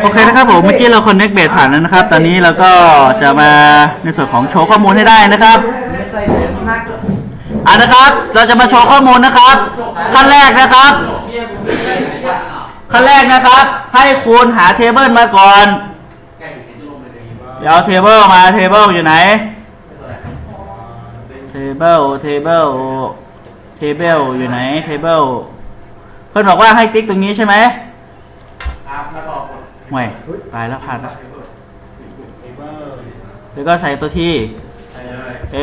โอเคนะครับผมเมื่อกี้เรา connect base ผ่านแล้วนะครับ ตอนนี้เราก็จะมาในส่วนของโชว์ข้อมูลให้ได้นะครับอ่านะครับ เราจะมาโชว์ข้อมูลนะครับขั้นแรกนะครับขั้นแรกนะครับ ให้คุณหาเทเบิลมาก่อน เดี๋ยวเอาเทเบิลมาเทเบิลอยู่ไหนเทเบิลเทเบิลเทเบิลอยู่ไหนเทเบิลเพื่อนบอกว่าให้ติ๊กตรงนี้ใช่ไหม ไม่ตายแล้วผ่านแล้วแล้วก็ใส่ตัวที่ เอ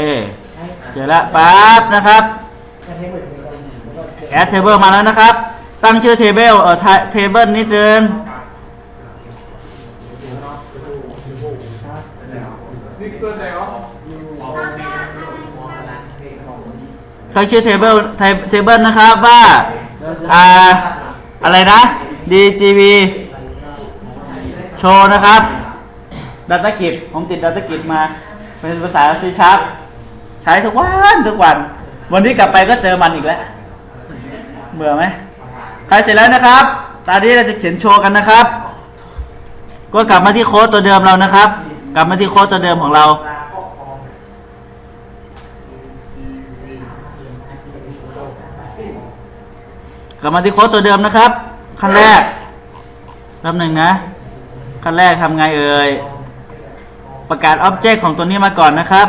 เจอแล้วปั๊บนะครับ แอดเทเบิลมาแล้วนะครับ ตั้งชื่อเทเบิลเออเทเบิลนิดนึงตั้งชื่อเทเบิลเทเบิลนะครับว่า อ่า อะไรนะ DGB โชว์นะครับดัต a กิจผมติดดัต a กิจมา เป็นภาษา C Sharp ใช้ทุกวันทุกวัน วันนี้กลับไปก็เจอมันอีกแล้วเบื่อไหมใครเสร็จแล้วนะครับ ตอนนี้เราจะเขียนโชว์กันนะครับ ก็กลับมาที่โค้ดตัวเดิมเรานะครับ กลับมาที่โค้ดตัวเดิมของเรากลับมาที่โค้ดตัวเดิมนะครับ ขั้นแรกแป๊บหนึ่งนะ ขั้นแรกทำไงเอ่ย ประกาศอ็อบเจกต์ของตัวนี้มาก่อนนะครับ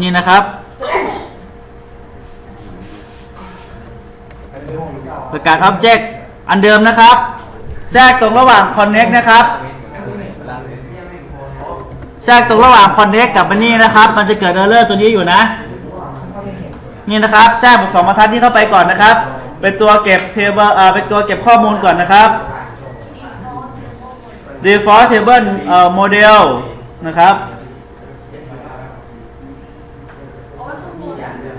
นี่นะครับ ประกาศอ็อบเจกต์อันเดิมนะครับ แทรกตรงระหว่าง connect นะครับ แทรกตรงระหว่าง connect กับอันนี้นะครับ มันจะเกิด error ตัวนี้อยู่นะ นี่นะครับแทรกสองบรรทัดนี้เข้าไปก่อนนะครับ เป็นตัวเก็บ table เอ่อเป็นตัวเก็บข้อมูลก่อนนะครับ default table เอ่อ model นะครับ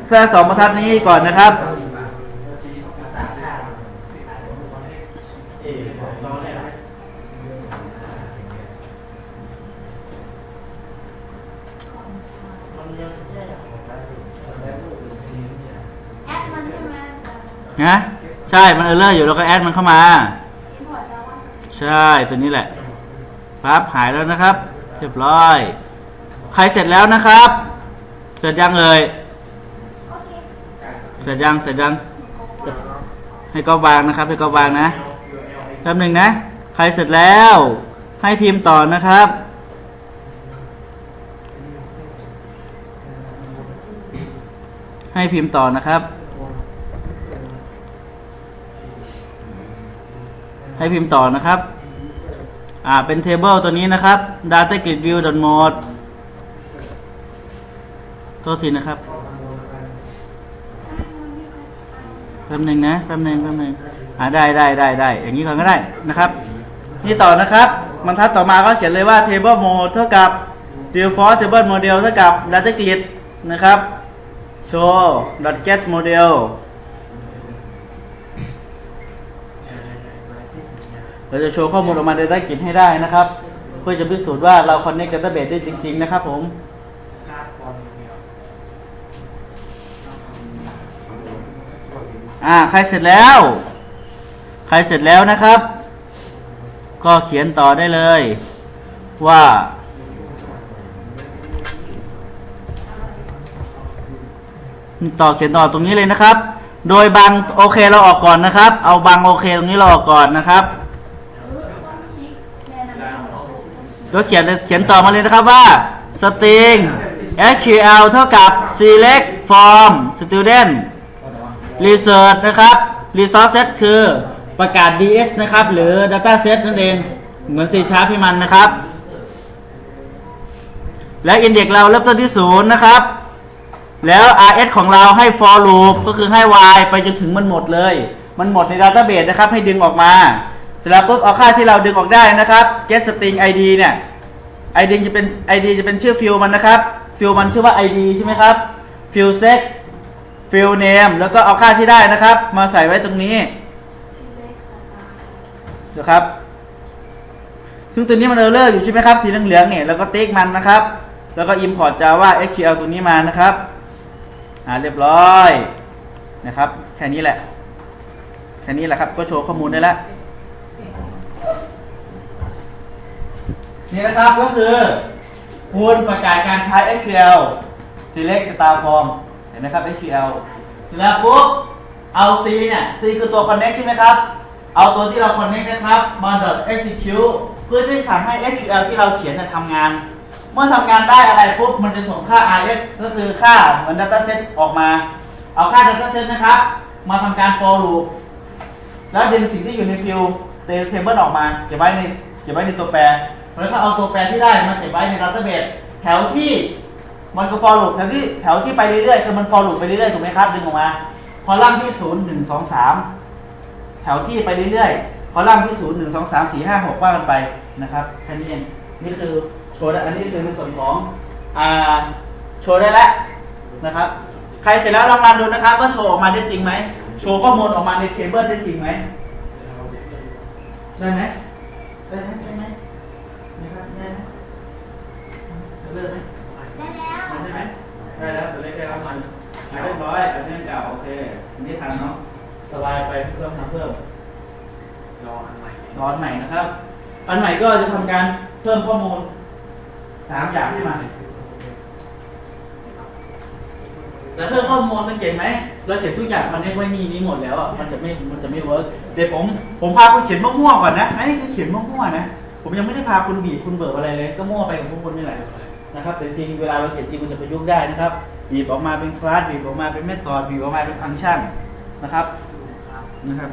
แทรกสองบรรทัดนี้ก่อนนะครับ แอดมันใช่ไหม นะใช่มันเออร์เลอร์อยู่แล้วก็แอดมันเข้ามาอินพอร์ตจะว่าใช่ตัวนี้แหละปั๊บหายแล้วนะครับ เรียบร้อย ใครเสร็จแล้วนะครับ เสร็จยังเอ่ยโอเคเสร็จยังเสร็จยังให้ก็วางนะครับ ให้ก็วางนะแป๊บหนึ่งนะ ใครเสร็จแล้ว ให้พิมพ์ต่อนะครับให้พิมพ์ต่อนะครับ ให้พิมพ์ต่อนะครับ อ่า เป็นเทเบิลตัวนี้นะครับ data grid view mode โทษทีนะครับ แป๊บหนึ่งนะ แป๊บหนึ่งแป๊บหนึ่งอ่าได้ได้ได้ได้ อย่างนี้ก่อนก็ได้นะครับ นี่ต่อนะครับบรรทัดต่อมาก็เขียนเลยว่า table mode เท่ากับ default table model เท่ากับ data grid นะครับ show get model เราจะโชว์ข้อมูลออกมาใน data grid ให้ได้นะครับ เพื่อจะพิสูจน์ว่าเรา connect database ได้จริง ๆ นะครับผมอ่าใครเสร็จแล้ว ใครเสร็จแล้วนะครับ ก็เขียนต่อได้เลย ว่าต่อเขียนต่อตรงนี้เลยนะครับ โดยบางโอเคเราออกก่อนนะครับ เอาบางโอเคตรงนี้เราออกก่อนนะครับ ต้องคลิกแนะนำ ก็เขียนเขียนต่อมาเลยนะครับว่า string sql เท่ากับ select from student research นะครับ resource set คือประกาศ ds นะครับ หรือ data set นั่นเอง เหมือน C sharp พี่มันนะครับ และ index เราเริ่มต้นที่ศูนย์นะครับ แล้ว rs ของเราให้ for loop ก็คือให้ y ไปจนถึงมันหมดเลย มันหมดใน database นะครับ ให้ดึงออกมา เสร็จแล้วปุ๊บเอาค่าที่เราดึงออกได้นะครับ get string id เนี่ย id จะเป็น id จะเป็นชื่อฟิลมันนะครับ ฟิลมันชื่อว่า id ใช่ไหมครับฟิล sec ฟิล name แล้วก็เอาค่าที่ได้นะครับ มาใส่ไว้ตรงนี้นะครับ ซึ่งตัวนี้มันเออร์เลอร์อยู่ใช่ไหมครับ สีเหลืองๆเนี่ย แล้วก็ติ๊กมันนะครับ แล้วก็ import java sql ตัวนี้มานะครับ อ่าเรียบร้อยนะครับ แค่นี้แหละ แค่นี้แหละครับ ก็โชว์ข้อมูลได้แล้ว นี่นะครับก็คือคุณประกาศการใช้ SQL select star form เห็นไหมครับ SQL เสร็จแล้วปุ๊บเอา C เนี่ย C คือตัว connect ใช่ไหมครับ เอาตัวที่เรา connect นะครับมา execute เพื่อที่จะทำให้ SQL ที่เราเขียนเนี่ยทำงาน เมื่อทำงานได้อะไรปุ๊บมันจะส่งค่า RS ก็คือค่าเหมือน dataset ออกมา เอาค่า dataset นะครับ มาทำการ for loop แล้วดึงสิ่งที่อยู่ในฟิลเทเบิลออกมา เก็บไว้ในเก็บไว้ในตัวแปร แล้วก็เอาตัวแปรที่ได้มาเก็บไว้ในดัตเตอร์เบสแถวที่มันก็ for loop แถวที่แถวที่ไปเรื่อยๆคือมัน for loop ไปเรื่อยๆถูกไหมครับดึงออกมาคอลัมน์ที่ศูนย์หนึ่งสองสามแถวที่ไปเรื่อยๆคอลัมน์ที่ศูนย์หนึ่งสองสามสี่ห้าหกว่ากันไปนะครับแค่นี้เองนี่คือโชว์ได้อันนี้คือในส่วนของอ่าโชว์ได้แล้วนะครับ ใครเสร็จแล้วลองรันดูนะครับ ว่าโชว์ออกมาได้จริงไหมโชว์ข้อมูลออกมาในเทเบิลได้จริงไหมได้ไหมได้ไหมได้ไหมนะครับได้ไหม เลิกไหมได้แล้วได้ไหมได้แล้วตัวเล็กได้แล้วมันอะเรียบร้อยอันนี้เก่าโอเคอันนี้ทันเนาะสบายไปเพิ่มทำเพิ่มรออันใหม่ร้อนใหม่นะครับ อันใหม่ก็จะทำการเพิ่มข้อมูลสามอย่างที่มาแต่เพิ่มข้อมูลสังเกตไหมเราเขียนทุกอย่างมันได้ไว้นี่นี้หมดแล้วอะมันจะไม่มันจะไม่เวิร์กเดี๋ยวผมผมพาคุณเขียนมั่วๆก่อนนะอันนี้คือเขียนมั่วๆนะผมยังไม่ได้พาคุณบีบคุณเบิร์อะไรเลย ก็มั่วไปกับพวกคุณนี่แหละ นะครับแต่จริงเวลาเราเขียนจริงมันจะประยุกต์ได้นะครับบีบออกมาเป็นคลาสบีบออกมาเป็นเมธอดบีบออกมาเป็นฟังก์ชันนะครับนะครับ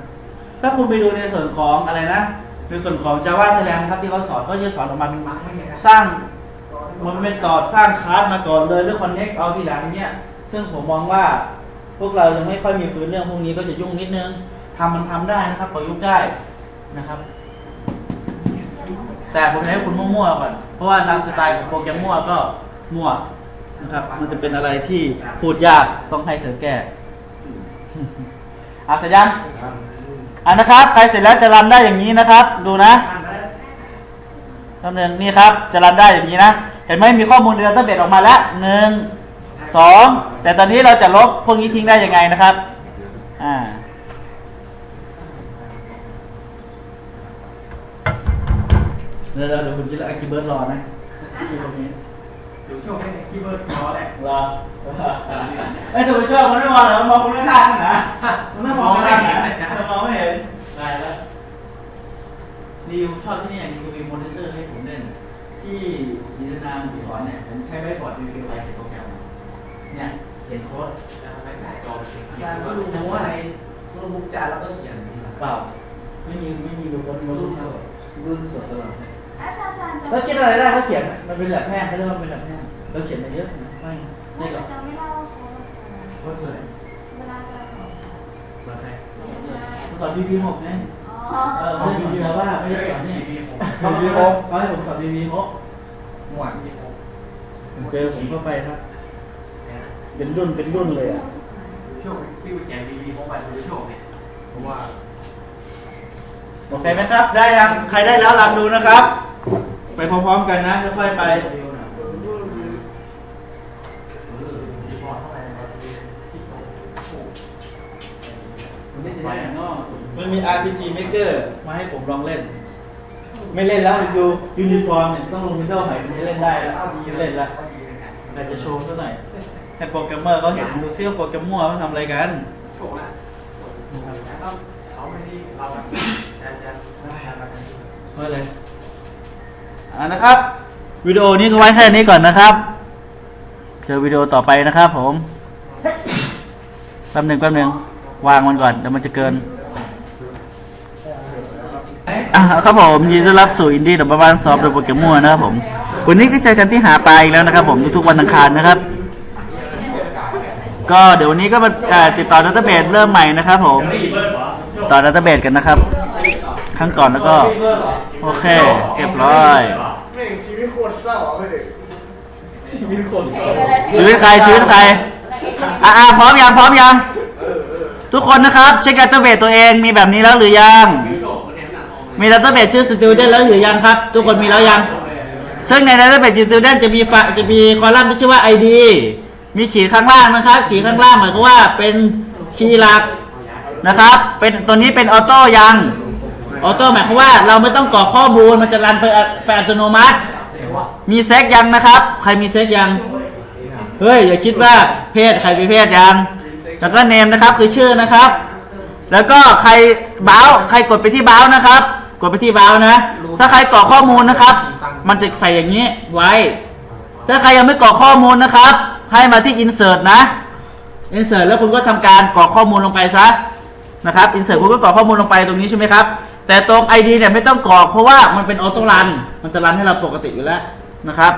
ถ้าคุณไปดูในส่วนของอะไรนะในส่วนของ Java Thailand ครับที่เขาสอนก็จะสอนออกมาเป็นสร้างมันเป็นต่อสร้างคลาสมาก่อนเลยแล้วคอนเน็กเอาทีหลังเนี้ยซึ่งผมมองว่าพวกเรายังไม่ค่อยมีพื้นเรื่องพวกนี้ก็จะยุ่งนิดนึงทำมันทำได้นะครับประยุกต์ได้นะครับ แต่ผมให้คุณมั่วๆก่อน เพราะว่าตามสไตล์ของโปรแกรมมั่วก็มั่วนะครับ มันจะเป็นอะไรที่พูดยากต้องให้เธอแก้อาสยันอ่านะครับใครเสร็จแล้วจะรันได้อย่างนี้นะครับ ดูนะคำหนึ่งนี่ครับ จะรันได้อย่างนี้นะ เห็นไหมมีข้อมูลในดัตเตอร์เบสออกมาแล้วหนึ่งสองแต่ตอนนี้เราจะลบพวกนี้ทิ้งได้ยังไงนะครับ อ่า เดี๋ยวเดี๋ยวคุณคิดแล้วไอ้คีย์เบิร์ดรอนะที่ตรงนี้ดูช่วงนี้ที่เบิร์ดรอแหละรอไอ้ยสมมติชอบมันไม่มองเหรอมันมองคนข้างๆนะมันไม่มองข้างๆนะมันมองไม่เห็นได้แล้วนี่ผมชอบที่นี่อย่างคือมีมอนิเตอร์ให้ผมเล่น ที่ยินนาผมสอนเนี่ยผมใช้ไว้บอร์ดวิวไลเขียนโปรแกรมเนี่ยเขียนโค้ดไม่ใส่กองการก็รู้ว่าในโน้ตบุ๊กจานเราก็เขียนเปล่าไม่มีไม่มีดูคนรุ่นสดรุ่นสดตลอดอาจารย์จะ แล้วคิดอะไรได้เขาเขียนมันเป็นแบบแพร่เขาเรียกว่าเป็นแบบแพร่เราเขียนมาเยอะนะไม่ไม่ได้หรอกจะไม่เล่าโค้ดเลยเวลาจะสอนมาให้สอน VB หกไงอ๋อเออไม่ได้สอนแต่ว่าไม่ได้สอนนี่เขา VB หกเขาให้ผมสอน VB หกหมวดที่หกผมเจอผมเข้าไปครับ เป็นรุ่นเป็นรุ่นเลยอะช่วงที่วิญญาณดีๆพวกมันดูช่วงเนี่ยเพราะว่า โอเคไหมครับ ได้ยัง ใครได้แล้วลองดูนะครับ ไปพร้อมๆกันนะ ค่อยๆไป มันมี RPG Maker มาให้ผมลองเล่น ไม่เล่นแล้วดูยูนิฟอร์มเนี่ยต้องลงวินโดว์ใหม่ถึงจะเล่นได้แล้วไม่เล่นแล้วแต่จะโชว์ซะหน่อยให้โปรแกรมเมอร์เขาเห็นดูซิว่าโปรแกรมเมอร์เขาทำอะไรกันโชคละแล้วเขาไม่ได้เราแบบจะจะได้อะไรกัน ว่าอะไรอ่านะครับวิดีโอนี้ก็ไว้แค่นี้ก่อนนะครับ เจอวิดีโอต่อไปนะครับผมแป๊บหนึ่งแป๊บหนึ่งวางมันก่อนเดี๋ยวมันจะเกินอะครับผมยินดีต้อนรับสู่อินดี้ดับเบิลวันซอฟต์โดยโปรแกรมมัวนะครับผม วันนี้ก็เจอกันที่หาปลาอีกแล้วนะครับ ผมทุกๆวันอังคารนะครับ ก็เดี๋ยววันนี้ก็มาติดต่อดัตเตอร์เบสเริ่มใหม่นะครับ ผม ต่อดัตเตอร์เบสกันนะครับ ครั้งก่อนแล้วก็ โอเคเรียบร้อยแม่งชีวิตโคตรเศร้าอะไม่เด็กชีวิตคนโสดชีวิตใครชีวิตใครอะอะพร้อมยังพร้อมยัง ทุกคนนะครับเช็คดัตเตอร์เบสตัวเองมีแบบนี้แล้วหรือยัง มีดัตเตอร์เบสชื่อ student แล้วหรือยังครับ ทุกคนมีแล้วยัง ซึ่งในดัตเตอร์เบส student จะมีฝจะมีคอลัมน์ที่ชื่อว่า ID มีขีดข้างล่างนะครับ ขีดข้างล่างหมายความว่าเป็นคีย์หลักนะครับ เป็นตัวนี้เป็นออโต้ยัง ออโต้หมายความว่าเราไม่ต้องกรอกข้อมูลมันจะรันไปอัตไปอัตโนมัติ มีเซ็กยังนะครับ ใครมีเซ็กยัง เฮ้ย อย่าคิดว่าเพศใครเป็นเพศยัง แล้วก็เนมนะครับคือชื่อนะครับ แล้วก็ใครบ้าวใครกดไปที่บ้าวนะครับ กดไปที่บ้าวนะ ถ้าใครกรอกข้อมูลนะครับ มันจะใส่อย่างนี้ไว้ ถ้าใครยังไม่กรอกข้อมูลนะครับ ให้มาที่ insert นะ insert แล้วคุณก็ทำการกรอกข้อมูลลงไปซะนะครับ insert คุณก็กรอกข้อมูลลงไปตรงนี้ใช่ไหมครับ แต่ตรง ID เนี่ยไม่ต้องกรอกเพราะว่ามันเป็นออโต้รัน มันจะรันให้เราปกติอยู่แล้วนะครับ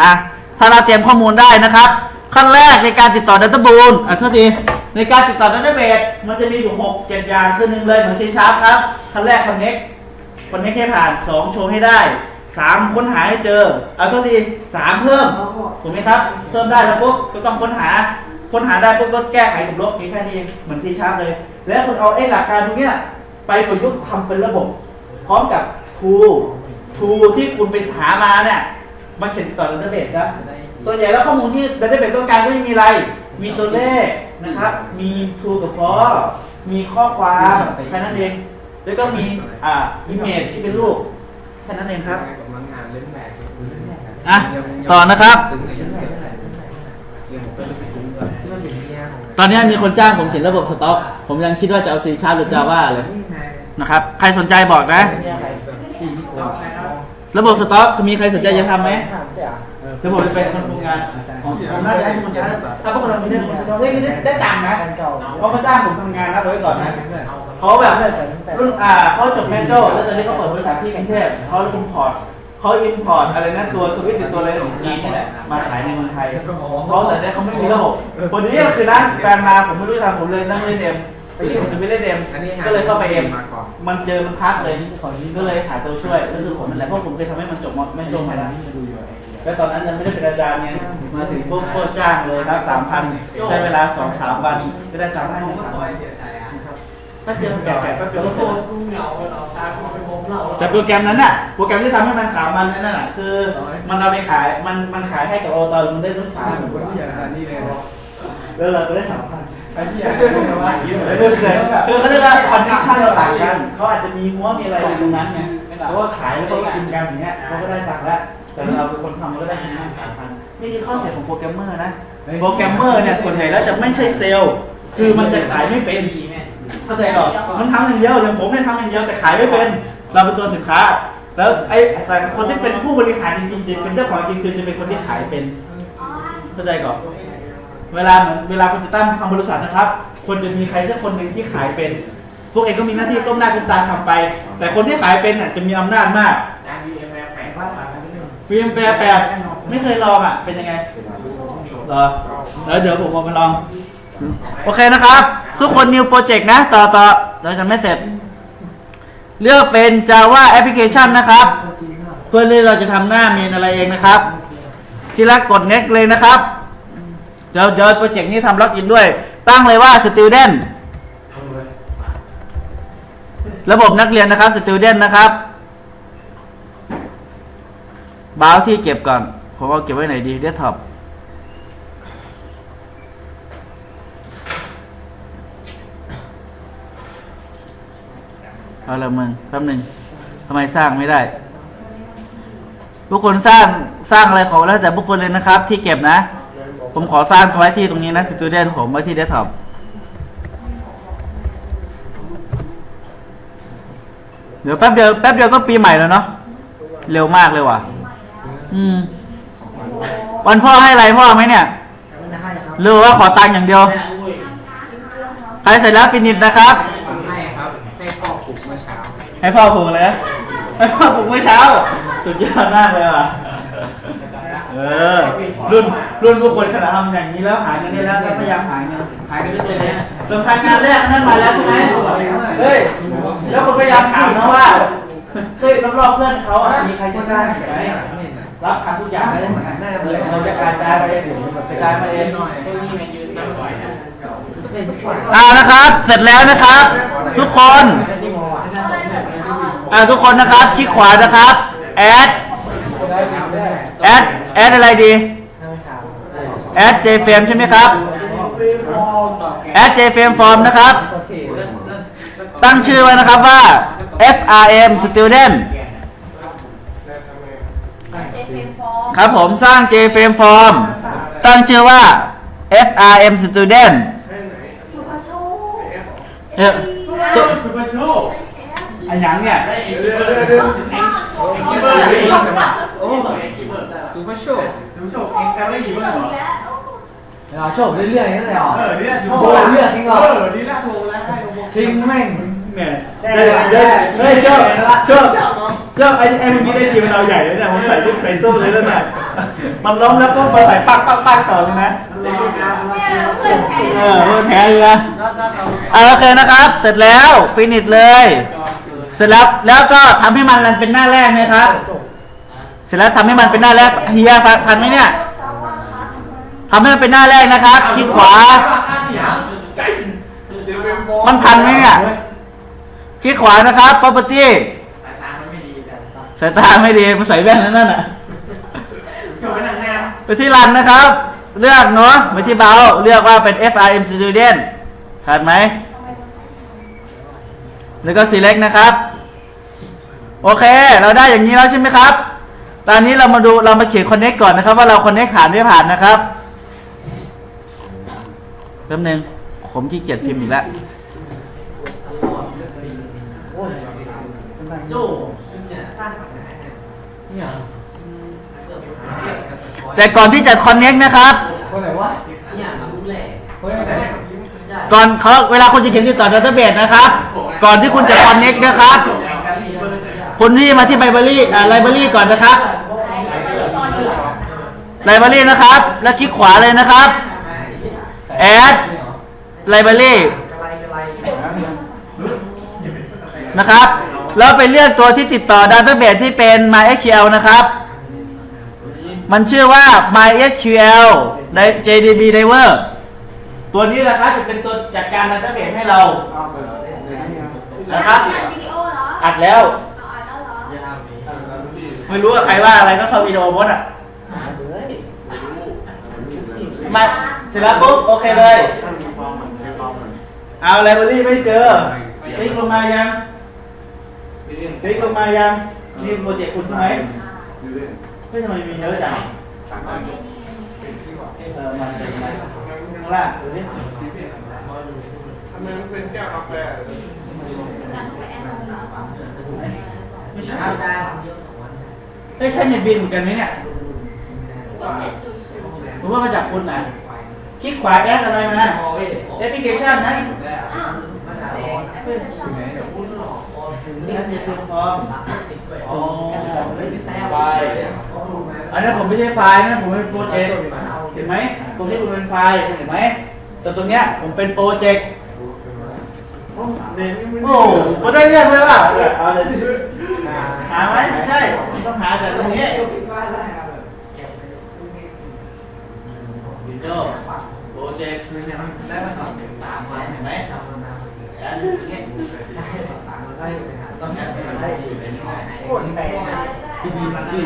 อะ ถ้าเราเตรียมข้อมูลได้นะครับ ขั้นแรกในการติดต่อดัตเตอร์บูลอะโทษที ในการติดต่อดัตเตอร์เบสมันจะมีอยู่หกเจ็ดอย่างคือหนึ่งเลยเหมือนซีชาร์ปครับ ขั้นแรก connect connect ให้ผ่านสองโชว์ให้ได้สามค้นหาให้เจอ เอาโทษทีสามเพิ่ม ถูกไหมครับ เพิ่มได้แล้วปุ๊บก็ต้องค้นหา ค้นหาได้ปุ๊บก็แก้ไขกับลบเพียงแค่นี้เองเหมือนซีชาร์ปเลย แล้วคุณเอาไอ้หลักการตรงเนี้ย ไปประยุกต์ทำเป็นระบบ พร้อมกับ tool tool ที่คุณไปหามาเนี่ยมาเขียนติดต่อดัตเตอร์เบสซะส่วนใหญ่แล้วข้อมูลที่ดัตเตอร์เบสต้องการก็จะมีอะไร มีตัวเลขนะครับ มี true กับ false มีข้อความแค่นั้นเอง แล้วก็มีอ่า image ที่เป็นรูปแค่นั้นเองครับกำลังงานเล่นแบบอะต่อนะครับซึ้งเลยยังเกิดอะไรเกมผมก็ลึกซึ้งแบบที่มันเป็นแง่ของตอนนี้มีคนจ้างผมเขียนระบบสต็อก ผมยังคิดว่าจะเอา C Sharp หรือ Java เลย นะครับ ใครสนใจบอกนะ ระบบสต็อกมีใครสนใจจะทำไหมระบบจะเป็นคนทำงานผมน่าจะให้คนใช้ถ้าพวกเรามีเรื่องคนสต็อกเฮ้ยได้ได้ตังค์นะเพราะเขาจ้างผมทำงานนะไว้ก่อนนะเขาแบบรุ่นอ่าเขาจบแมนเจลแล้วตอนนี้เขาเปิดบริษัทที่กรุงเทพเขาอินพอร์ตเขาอินพอร์ตอะไรนะตัวสวิตช์หรือตัวอะไรของจีนนี่แหละมาขายในเมืองไทยเขาแต่เนี่ยเขาไม่มีระบบวันนี้ก็คือร้านแฟนมาผมไม่รู้จะทำผมเลยนั่งเล่นเอ็ม ที่ผมจะไปเล่นเอ็มก็เลยเข้าไปเอ็มมาก่อน มันเจอมันคัดเลยก็เลยหาตัวช่วยก็คือผมนั่นแหละเพราะผมเคยทำให้มันจบมไม่จบมาแล้วตอนนั้นยังไม่ได้เป็นอาจารย์เนี่ยมาถึงปุ๊บก็จ้างเลยครับสามพันใช้เวลาสองสามวันก็ได้ตังค์ให้หนึ่งสามวันถ้าเจอมันแก่ๆก็เป็นโซ่แต่โปรแกรมนั้นน่ะโปรแกรมที่ทำให้มันสามวันนั่นน่ะคือ มันเอาไปขายมันมันขายให้กับโอตอนมันได้ทั้งสามคนที่อยากทานนี่เลยแล้วเราก็ได้สามพัน ไอ้ที่อยากทานว่าไม่เป็นไรคือเขาเรียกว่าคอนดิชั่นเราต่างกันเขาอาจจะมีม้วมีอะไรอยู่ตรงนั้นไงเพราะว่าขายแล้วเขาก็กินกันอย่างเงี้ยเขาก็ได้ตังค์แล้วแต่เราเป็นคนทำเราก็ได้เงินสามพันนี่คือข้อเสียของโปรแกรมเมอร์นะโปรแกรมเมอร์เนี่ยส่วนใหญ่แล้วจะไม่ใช่เซลล์คือมันจะขายไม่เป็นเข้าใจหรอมันทำอย่างเดียวอย่างผมเนี่ยทำอย่างเดียวแต่ขายไม่เป็น เราเป็นตัวสินค้า แล้วไอ้แต่คนที่เป็นผู้บริหารจริงๆเป็นเจ้าของจริงคือจะเป็นคนที่ขายเป็นเข้าใจก่อน เวลาเหมือนเวลาคุณจะตั้งทำบริษัทนะครับคนจะมีใครสักคนหนึ่งที่ขายเป็น พวกเองก็มีหน้าที่ก้มหน้าก้มตาทำไป แต่คนที่ขายเป็นอะจะมีอำนาจมากงานดีเอ็มแอแฝงภาษาอันนี้หนึ่งฟิล์มแปรแปรไม่เคยลองอะเป็นยังไงเหรอแล้วเดี๋ยวผมเอาไปลอง โอเคนะครับ ทุกคน new project นะ ต่อต่อเราจะไม่เสร็จ เลือกเป็น Java application นะครับ เพื่อที่เราจะทำหน้าเมนอะไรเองนะครับ ทีละกด next เลยนะครับ เดี๋ยวเดี๋ยวโปรเจกต์นี้ทำล็อกอินด้วย ตั้งเลยว่า student ระบบนักเรียนนะครับ student นะครับบ้าวที่เก็บก่อน ผมเอาเก็บไว้ไหนดี desktop เอาละมึงแป๊บหนึ่งทำไมสร้างไม่ได้ทุกคนสร้างสร้างอะไรของแล้วแต่พวกคนเลยนะครับ ที่เก็บนะ ผมขอสร้างไว้ที่ตรงนี้นะ student ผมไว้ที่ desktop เดี๋ยวแป๊บเดียวแป๊บเดียวก็ปีใหม่แล้วเนาะเร็วมากเลยว่ะ อืม วันพ่อให้อะไรพ่อไหมเนี่ยหรือว่าขอตังค์อย่างเดียว ใครเสร็จแล้วฟินิชนะครับให้ครับ ให้พ่อปลุกเมื่อเช้า ให้พ่อปลุกเลยนะให้พ่อปลุกเมื่อเช้า สุดยอดมากเลยว่ะ เออ รุ่นรุ่นพวกคนขนาดทำอย่างนี้แล้วหายเงินได้แล้วแล้วพยายามหายเงินหาเงินด้วยตัวเนี้ยสำคัญงานแรกนั่นมาแล้วใช่ไหมเฮ้ยแล้วคุณพยายามถามนะว่าเฮ้ยรอบๆเพื่อนเขาอะมีใครที่ได้ไหมรับทำทุกอย่างเลยเลยเราจะกระจายไปเองกระจายไปเองหน่อยนี้มันยืนสักหน่อยนะอ่านะครับ เสร็จแล้วนะครับ ทุกคนอ่าทุกคนนะครับคลิกขวานะครับแอด แอดแอดอะไรดีแ add jframe ใช่ไหมครับ add jframe form นะครับ ตั้งชื่อไว้นะครับว่า frm student ครับผมสร้าง j f r a m form ตั้งชื่อว่า frm student สุภาโชคเอ๊ะตัวอมาโชว์ไอ้หยังเนี่ยเดี๋ย ซูเปอร์โชว์ดูโชว์เองแต่ไม่กี่เบอร์เหรอเราโชว์เรื่อยๆนั่นแหละเออเนี่ยโชว์โบเลือกทิ้งเราเออนี่ละโชว์แล้วให้โมทิ้งแม่งเนี่ยเฮ้ยเฮ้ยเฮ้ยเจ้าเจ้าเจ้าไอ้ไอ้เมื่อกี้ได้ทีมเราใหญ่เลยเนี่ยผมใส่ชุดใส่ตู้เลยแล้วเนี่ยมันล้มแล้วก็มาใส่ปักปักปักต่อเลยนะเนี่ยเราเพื่อนแพ้เออเพื่อนแพ้เลยนะอ่าโอเคนะครับ เสร็จแล้วฟินิชเลย เสร็จแล้วแล้วก็ทำให้มันเป็นหน้าแรกนะครับเสร็จแล้วทำให้มันเป็นหน้าแรกเฮียทันไหมเนี่ยทำให้มันเป็นหน้าแรกนะครับคลิกขวา มันทันไหมเนี่ยคลิกขวานะครับ property สายตาไม่ดีมันใส่แว่นนั่นน่ะไปหนังแนวไปที่รันนะครับ เลือกเนาะไปที่เบาเลือกว่าเป็น FRM Student ทันไหมแล้วก็ select นะครับ โอเค เราได้อย่างนี้แล้วใช่ไหมครับ ตอนนี้เรามาดูเรามาเขียน connect ก่อนนะครับ ว่าเรา connect ผ่านไม่ผ่านนะครับแป๊บนึงผมขี้เกียจพิมพ์อีกแล้วโจ้เนี่ยแต่ก่อนที่จะ connect นะครับคนไหนวะคนไหนก่อนเขาเวลาคุณจะเขียนติดต่อดัตเตอร์เบสนะครับ ก่อนที่คุณจะ connect นะครับ คุณที่มาที่ไ i บ r รี่อ่าไลบรารีก่อนนะครับไลบรารีนะครับ แล้วคลิกขวาเลยนะครับ add library นะครับ แล้วไปเลือกตัวที่ติดต่อดัตเตอร์เบสที่เป็น MySQL นะครับ มันชื่อว่า MySQL JDB Driver ตัวนี้นะครับจะเป็นตัวจัดการดัตเตอร์เบสให้เรานะครับ อัดแล้ว เอาอัดแล้วเหรอ ไม่รู้ว่าใครว่าอะไรก็เข้าวิดีโอหมดอะมาเสร็จแล้วปุ๊บโอเคเลย เอาไลบรารีไม่เจอคลิกลงมายังคลิกลงมายังนี่โปรเจกต์คุณใช่ไหมเฮ้ยทำไมมีเยอะจังเออมาจากไหนข้างล่างดูดิทำไมมันเป็นแก้วกาแฟไม่ใช่ เฮ้ยใช่เน็ตบินเหมือนกันไหมเนี่ยผมว่ามาจากคุณนะคลิกขวาแอดอะไรมาแอปพลิเคชันนะเฮ้ยนี่ครับเน็ตบินพร้อมอ๋อไฟล์อันนั้นผมไม่ใช่ไฟล์นะผมเป็นโปรเจกต์เห็นไหมตรงนี้คุณเป็นไฟล์เห็นไหมแต่ตรงเนี้ยผมเป็นโปรเจกต์โอ้โหมาได้เรื่องเลยว่ะเอาเลยหาไหมไม่ใช่ ต้องหาจากตรงนี้วิดีโอโปรเจกต์ได้มาก่อนสามวันเห็นไหมอันนี้ต้องแอบไปให้อยู่ในนี้โคตรแปลกดีดีมันดี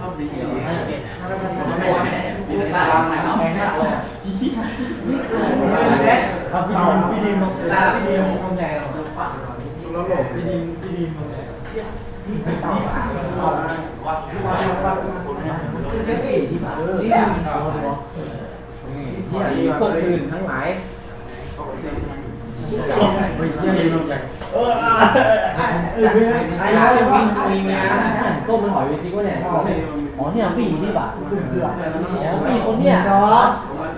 ชอบดีดีไม่ไม่ไม่ไม่ตามไหนเอาแพงมากเลยเซ็ตครับพี่ดิมพี่ดิมลาพี่ดิมคนใหญ่เราแล้วหลบพี่ดิมพี่ดิม พวกอื่นทั้งหลายเออไอ้เราวิ่งมีงานต้มมันหอยไปทิ้งวะเนี่ยอ๋อเนี่ยปีนี่ป่ะอ๋อปีคนเนี่ย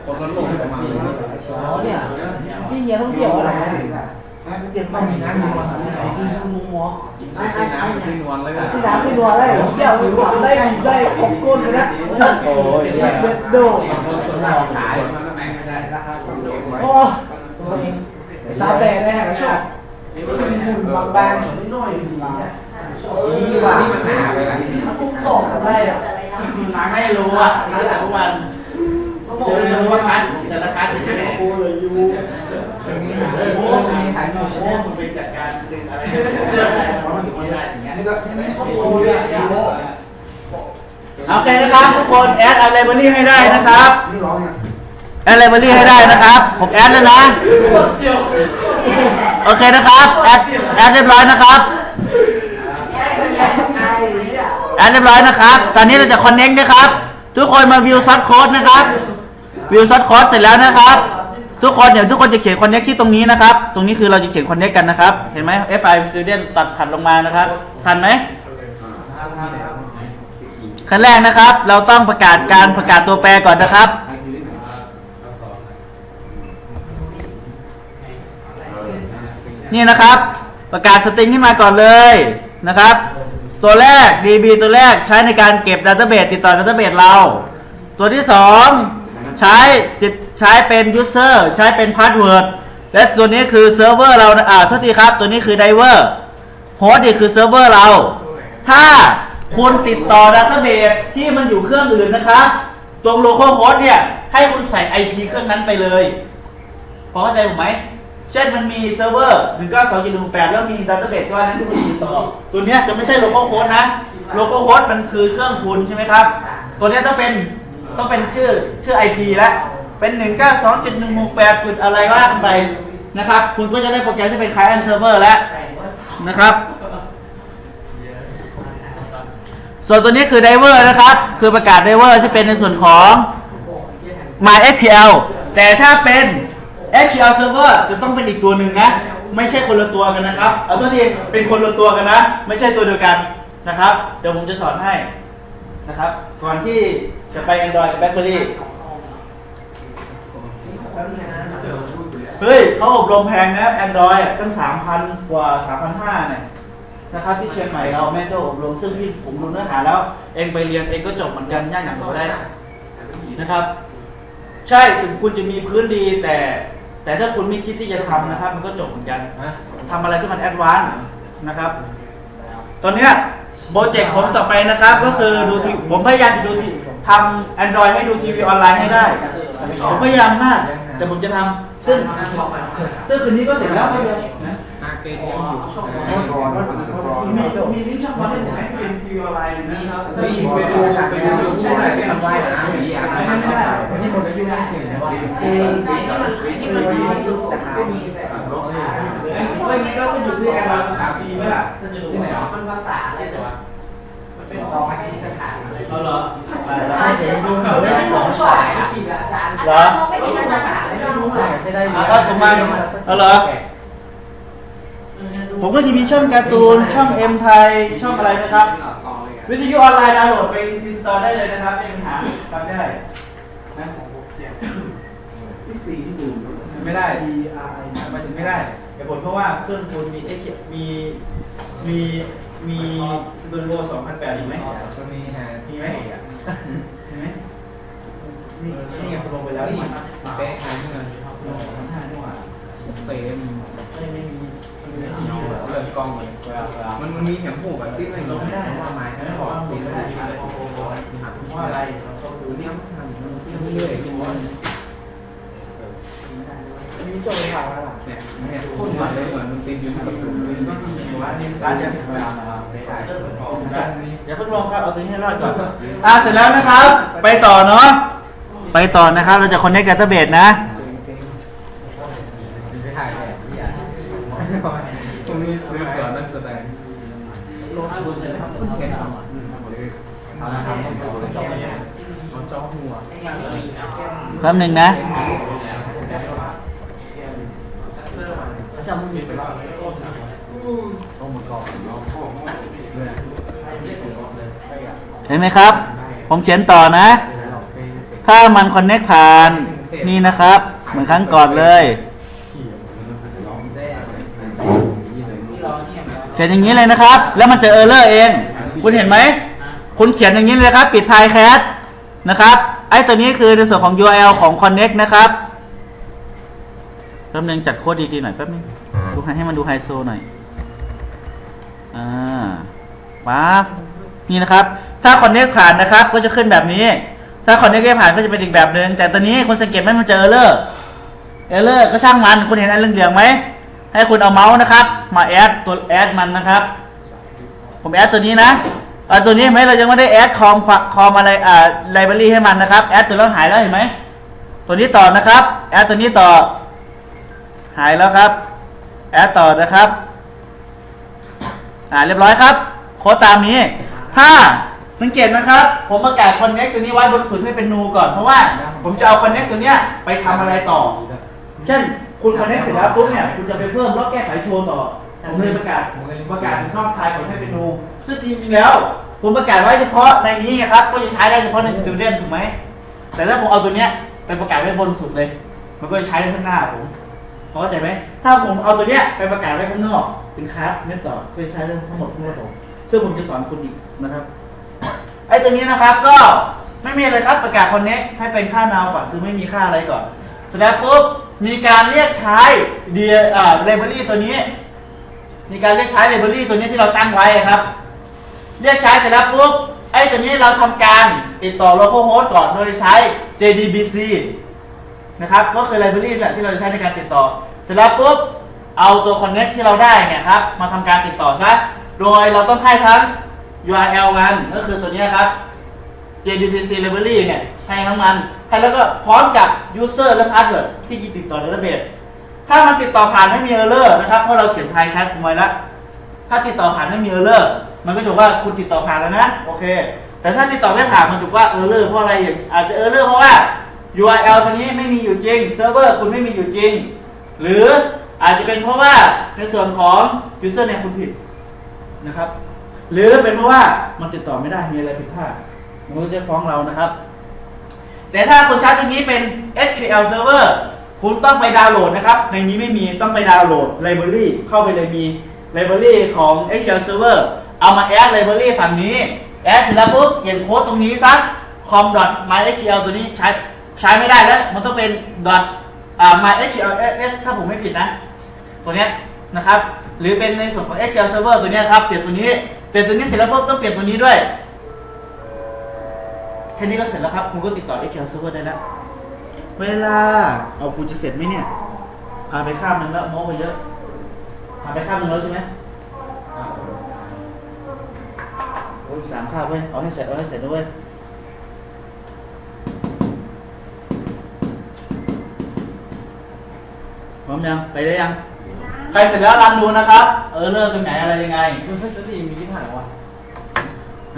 คนละหลบประมาณอ๋อเนี่ยพี่เฮียต้องเที่ยวอะไรเจ็บต้องมีน้ำมีวันไหนที่ลุงหมอ ไม่ใช่น้ำเป็นวลเลยอะที่น้ำที่นัวได้เที่ยวถือว่าได้ได้ขอบก้นเลยนะโอ้ยเด็ดโดส่วนเราขายมันก็แบ่งไม่ได้ราคาสูงโอ้ซาแต่ได้ฮะชอบมุนบางบางนิดหน่อยดีนะดีว่านี่มันหนาไปแล้วพุ่งตกกันได้อะมาไม่รู้อะนี่แต่ทุกวันเจอรู้ว่าคัดแต่ละคัดอยู่ที่ไหนโอ้เลยยู โอ้มีถ่ายมาโอ้คุณไปจัดการดึงอะไรเพราะมันถึงไม่ได้อย่างเงี้ยนี่ก็ใช่ไหมโอเนี่ยโอเคนะครับทุกคนแอดอะไรเบอรี่ให้ได้นะครับนี่ร้องยังแอดอะไรเบอรี่ให้ได้นะครับผมแอดแล้วนะโอเคนะครับแอดแอดเรียบร้อยนะครับแอดเรียบร้อยนะครับ ตอนนี้เราจะคอนเน็กต์นะครับ ทุกคนมาวิวซัดโค้ดนะครับ วิวซัดโค้ดเสร็จแล้วนะครับ ทุกคนเดี๋ยวทุกคนจะเขียนคอนเน็กที่ตรงนี้นะครับ ตรงนี้คือเราจะเขียนคอนเน็กกันนะครับ เห็นไหม F5 Student ตัดถัดลงมานะครับ ทันไหมขั้นแรกนะครับ เราต้องประกาศการประกาศตัวแปรก่อนนะครับ นี่นะครับ ประกาศสตริงขึ้นมาก่อนเลยนะครับ ตัวแรก DB ตัวแรกใช้ในการเก็บดัตเตอร์เบสติดต่อดัตเตอร์เบสเรา ตัวที่สองใช้ติด ใช้เป็น user ใช้เป็น password และตัวนี้คือเซิร์ฟเวอร์เราอ่าโทษทีครับ ตัวนี้คือ driver โฮสต์นี่คือเซิร์ฟเวอร์เรา ถ้าคุณติดต่อดัตเตอร์เบสที่มันอยู่เครื่องอื่นนะครับตรง local host เนี่ย ให้คุณใส่ IP เครื่องนั้นไปเลย พอเข้าใจผมไหม เช่นมันมีเซิร์ฟเวอร์1 9 2 1 8แล้วมีดัตเตอร์เบสตัวนั้นที่คุณติดต่อ ตัวนี้จะไม่ใช่ local host นะ local host มันคือเครื่องคุณใช่ไหมครับ ตัวนี้ต้องเป็นต้องเป็นชื่อชื่อ IP แล้ว เป็น1 9 2 7 1 6 8จุดอะไรว่ากันไปนะครับ คุณก็จะได้โปรแกรมที่เป็น client server แล้วนะครับ ส่วนตัวนี้คือ diver นะครับ คือประกาศ diver ที่เป็นในส่วนของ MySQL แต่ถ้าเป็น SQL Server จะต้องเป็นอีกตัวหนึ่งนะ ไม่ใช่คนละตัวกันนะครับ เอาตัวที่เป็นคนละตัวกันนะ ไม่ใช่ตัวเดียวกันนะครับ เดี๋ยวผมจะสอนให้นะครับ ก่อนที่จะไป Android กับ BlackBerry เฮ้ยเขาอบรมแพงนะ Android อะตั้ง3,000กว่า3,500เนี่ยนะครับที่เชียงใหม่เราแม่โจ้อบรมซึ่งที่ผมรู้เนื้อหาแล้ว เองไปเรียนเองก็จบเหมือนกันย่านอย่างเราได้นะครับ ใช่ถึงคุณจะมีพื้นดีแต่ แต่ถ้าคุณไม่คิดที่จะทำนะครับ มันก็จบเหมือนกันทำอะไรที่มันแอดวานซ์นะครับ ตอนเนี้ยโปรเจกต์ผมต่อไปนะครับ ก็คือดูทีผมพยายามจะดูทีทำ Android ให้ดูทีวีออนไลน์ให้ได้ ผมพยายามมาก แต่ผมจะทำซึ่งซึ่งคืนนี้ก็เสร็จแล้วไม่เดียวนะอาเกนยังอยู่มีมีลิงก์ช่องวันให้ผมให้เป็นทีวีออนไลน์นะครับไปดูไปดูไปดูยูทูบอะไรที่มันว่ายน้ำอย่างนี้อะไม่ใช่ไม่ใช่คนอายุได้ถึงนะว่าเอ้ยไม่งั้นก็ต้องอยู่ที่แอนดรอยสามทีไหมล่ะถ้าจะดูไหนอะมันภาษาอะไรแตัวมันเป็นปากีสถานอะไรเอาเหรอไม่ใช่ดูเหมือนไม่ไม่ได้ได้หลหลงงช่ช่ววยยอะผิดอาจารย์ เหรอไม่ได้ภาษาไม่รู้อะไม่ได้อะก็ส่งมาเอาเหรอ ผมก็จะมีช่องการ์ตูน ช่องเอ็มไทย ช่องอะไรนะครับ วิทยุออนไลน์ดาวน์โหลดไปอินสตอลได้เลยนะครับไม่มีปัญหาทำได้นะที่สี่ที่ดูไม่ได้ดีอาร์ไอหมายถึงไม่ได้เหตุผลเพราะว่าเครื่องคุณมีเอ็กมีมีมีสตูดิโอ2008อีกไหม ช่วงนี้ฮะมีไหมมีไหม นี่นี่ไงลงไปแล้วนี่เป๊ะฮะเงินลงสองห้านี่หว่าเต็มไม่ไม่มีเรื่องกล้องเลยมันมันมีแถมผูกแบบที่ไม่ลงไม่ได้ว่าไม้ไม่ไม่ได้บบอกตีตีไม่ไม่ได้ได้เพราอะไรเขาดูเนี่เนี่ยยมันทำมันเรื่อยๆทุกคนอันนี้จบข่าวแล้วล่ะเนี่ยเนี่ยโคตรมันเลยเหมือนมันติดอยู่ที่ประตูเลยก็มีว่านี่ร้านเนี่ยเวลาไปถ่ายของกันนี่อย่าเพิ่งลงครับเอาตัวนี้ให้รอดก่อนอ่าเสร็จแล้วนะครับ ไปต่อเนาะ ไปต่อนะครับ เราจะ connect database นะไปถ่ายแกตรงนี้ซื้อสอนักแสดงรถบุญเลยครับเห็นทำเอามาทำให้ดูเลยเอาจ้อหัวแป๊บหนึ่งนะ ต้องมาก่อนเนาเห็นไหมครับ ผมเขียนต่อนะ ถ้ามัน connect ผ่านนี่นะครับ เหมือนครั้งก่อนเลยเขียนอย่างนี้เลยนะครับ แล้วมันจะเออร์เลอร์เอง คุณเห็นไหม คุณเขียนอย่างนี้เลยครับ ปิดท้ายแคสนะครับ ไอ้ตัวนี้คือในส่วนของ URL ของ Connect นะครับแป๊บนึงจัดโค้ดดีๆหน่อยแป๊บนึงดูให้ให้มันดูไฮโซหน่อย อ่าปั๊บนี่นะครับ ถ้า Connect ผ่านนะครับ ก็จะขึ้นแบบนี้ ถ้า Connect ไม่ผ่านก็จะเป็นอีกแบบหนึ่งแต่ตัวนี้คุณสังเกตไหมมันจะเออร์เลอร์เออร์เลอร์ก็ช่างมันคุณเห็นอันเหลืองไหมให้คุณเอาเมาส์นะครับ มาแอดตัวแอดมันนะครับ ผมแอดตัวนี้นะอ่าตัวนี้ไหมเรายังไม่ได้แอดคอมคอมอะไรอ่าไลบรารีให้มันนะครับแอดตัวแล้วหายแล้วเห็นไหมตัวนี้ต่อนะครับแอดตัวนี้ต่อ หายแล้วครับแอดต่อนะครับ อ่าเรียบร้อยครับ โค้ดตามนี้ ถ้า สังเกตนะครับ ผมประกาศคอนเน็กตัวนี้ไว้บนสุดให้เป็นนูก่อน เพราะว่าผมจะเอาคอนเน็กตัวเนี้ยไปทำอะไรต่อ เช่น คุณคอนเน็กเสร็จแล้วปุ๊บเนี่ย คุณจะไปเพิ่มล็อกแก้ไขโชว์ต่อ ผมเลยประกาศประกาศนอกทายก่อนให้เป็นนู ซึ่งจริงๆแล้ว ผมประกาศไว้เฉพาะในนี้ครับ ก็จะใช้ได้เฉพาะในสตูดิโอถูกไหม แต่ถ้าผมเอาตัวเนี้ยไปประกาศไว้บนสุดเลย มันก็จะใช้ได้ข้างหน้าผมเข้าใจไหม ถ้าผมเอาตัวเนี้ยไปประกาศไว้ข้างนอก เป็นคลาสเน้นต่อเคยใช้ได้ทั้งหมดทั้งระบบซึ่งผมจะสอนคุณอีกนะครับ ไอ้ตัวนี้นะครับก็ไม่มีอะไรครับประกาศคอนเน็กให้เป็นค่านาวก่อนคือไม่มีค่าอะไรก่อนเสร็จแล้วปุ๊บมีการเรียกใช้เดียอ่าเลเบอรี่ตัวนี้ มีการเรียกใช้เลเบอรี่ตัวนี้ที่เราตั้งไว้ครับ เรียกใช้เสร็จแล้วปุ๊บไอ้ตัวนี้เราทำการติดต่อ localhost ก่อนโดยใช้ JDBC นะครับก็คือไลบรารีแบบที่เราจะใช้ในการติดต่อ เสร็จแล้วปุ๊บเอาตัว connect ที่เราได้เนี่ยครับมาทำการติดต่อซะโดยเราต้องให้ทั้ง URL มันก็คือตัวนี้ครับ JDBC library เนี่ยให้ทั้งมันให้แล้วก็พร้อมกับ user และ password ที่จะติดต่อ database ถ้ามันติดต่อผ่านไม่มี error นะครับเพราะเราเขียนไทยแชทไว้แล้วถ้าติดต่อผ่านไม่มี error มันก็จะบอว่าคุณติดต่อผ่านแล้วนะโอเค แต่ถ้าติดต่อไม่ผ่านมันจะบอว่า error เพราะอะไรอางอาจจะ error เพราะว่า URL ตัวนี้ไม่มีอยู่จริงเซิร์ฟเวอร์คุณไม่มีอยู่จริง หรืออาจจะเป็นเพราะว่าในส่วนของ user เนี่ยคุณผิดนะครับ หรือเป็นเพราะว่ามันติดต่อไม่ได้มีอะไรผิดพลาดมันก็จะฟ้องเรานะครับ แต่ถ้าคุณใช้ตัวนี้เป็น SQL Server คุณต้องไปดาวน์โหลดนะครับ ในนี้ไม่มีต้องไปดาวน์โหลด library เข้าไปเลยมี library ของ SQL Server เอามาแอด library ฝั่งนี้ แอดเสร็จแล้วปุ๊บเขียนโค้ดตรงนี้ซัก com.mysql ตัวนี้ใช้ใช้ไม่ได้แล้ว มันต้องเป็น dot mysqls ถ้าผมไม่ผิดนะ ตัวเนี้ยนะครับ หรือเป็นในส่วนของ SQL Server ตัวเนี้ยครับเปลี่ยนตัวนี้ เปลี่ยนตัวนี้เสร็จแล้วปุ๊บต้องเปลี่ยนตัวนี้ด้วยแค่นี้ก็เสร็จแล้วครับคุณก็ติดต่อ SQL Server ได้แล้วเวลาเอากูจะเสร็จไหมเนี่ยพาไปข้ามหนึ่งแล้วโม้ไปเยอะพาไปข้ามหนึ่งแล้วใช่ไหมโอ้ยสามข้าวเว้ยเอาให้เสร็จเอาให้เสร็จด้วยพร้อมยังไปได้ยัง ใครเสร็จแล้วรันดูนะครับ เออเลิกตรงไหนอะไรยังไงคุณเพื่อนจะดีมีที่ผ่านวะ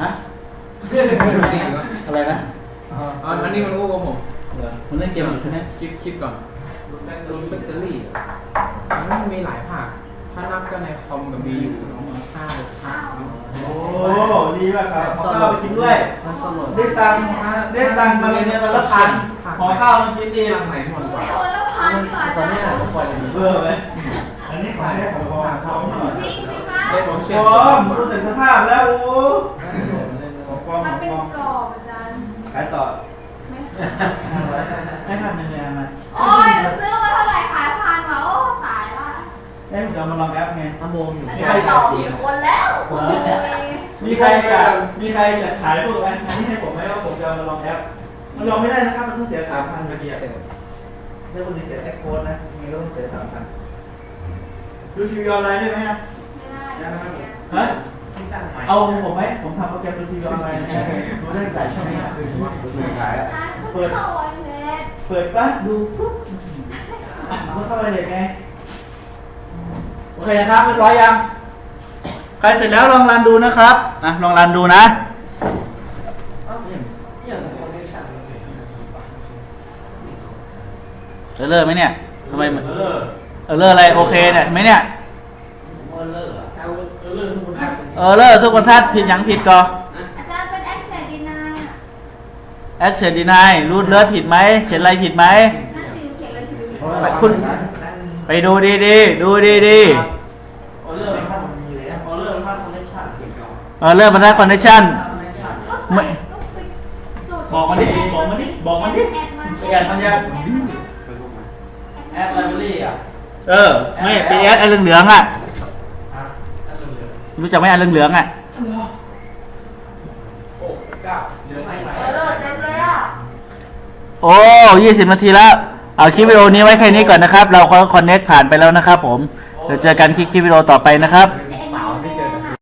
ฮะอะไรนะอ๋ออันนี้มันก็ของผมคุณเล่นเกมอยู่ใช่ไหมคิดคิดก่อนรุ่นแบตเตอรี่มันมีหลายภาคถ้านับก็ในคอมก็มีอยู่ห้าหกภาคโอ้ดีมากครับขอข้าวไปกินด้วยมันสดได้ตังค์ได้ตังค์มาเรียนวันละพันขอข้าวมากินดีภาคไหนหมดกว่าโอนละตอนนี้ผมปล่อยดีเบอร์ไหม นี้ของแท้ของปลอมของปลอมจริงสิคะได้ผมเชื่อปลอมรู้แต่สภาพแล้วโอ้ของปลอมมัขนงเป็นลอมกรอบอาจารย์ขายต่อไม่ให้พันหนึ่งเลยนะโอ้ยซื้อมาเท่าไหร่ขายพันมาโอ้ตายละให้ผมจะมาลองแอปไงทำโมงอยู่อาจารย์หลอกกี่คนแล้วโอ้ยมีใครจะมีใครจะขายพวกนั้นอันนี้ให้ผมไหมว่าผมจะมาลองแอปมันลองไม่ได้นะครับมันต้องเสียสามพันไปเดียว ถ้าคุณจะเสียแอคโค้ดนะมีก็ต้องเสียสามพัน ดูทีวีออนไลน์ได้ไหมฮะไม่ได้ฮะเอาผมไหมผมทำโปรแกรมดูทีวีออนไลน์นะดูได้หลายช่องมากขายอะอาจารย์เพิ่งเข้าไว้เน็ตเปิดปั๊บดูปุ๊บมันเข้าไปเลยไงโอเคนะครับเรียบร้อยยังใครเสร็จแล้วลองรันดูนะครับนะลองรันดูนะเออเลอร์ไหมเนี่ยทำไมมันเอ อเลอร์อะไรโอเคเนี่ยเห็นไหมเนี่ย เออเลอร์ทุกคนทัดผิดหยังผิดก่อาจารย์เป็น access deny อะแอคเซนดีนายรูดเลิศผิดไหมเขียนอะไรผิดไหม นั่นสิเขียนอะไรผิดคุณ ไปดูดีดีๆดูดีดีออเอร์มันพันมีเลยออเดอร์มันพันคอนเนคชั่นๆเออเลอร์มันได้คอนเนคชั่น ก็ใส่ก็ไปบอกมันดิบอกมันดิบอกมันดิ แอดมันแอดมันยัง เออ ไม่ไปแอดไอ้เหลืองๆอะรู้จักไหมไอ้เหลืองๆอะโอ้เก้าเหลือไม่ไหวเออเลิศเต็มเลยอะโอ้ยี่สิบนาทีแล้ว เอาคลิปวิดีโอนี้ไว้แค่นี้ก่อนนะครับ เราคอนเน็กผ่านไปแล้วนะครับผม เดี๋ยวเจอกันคลิปวิดีโอต่อไปนะครับ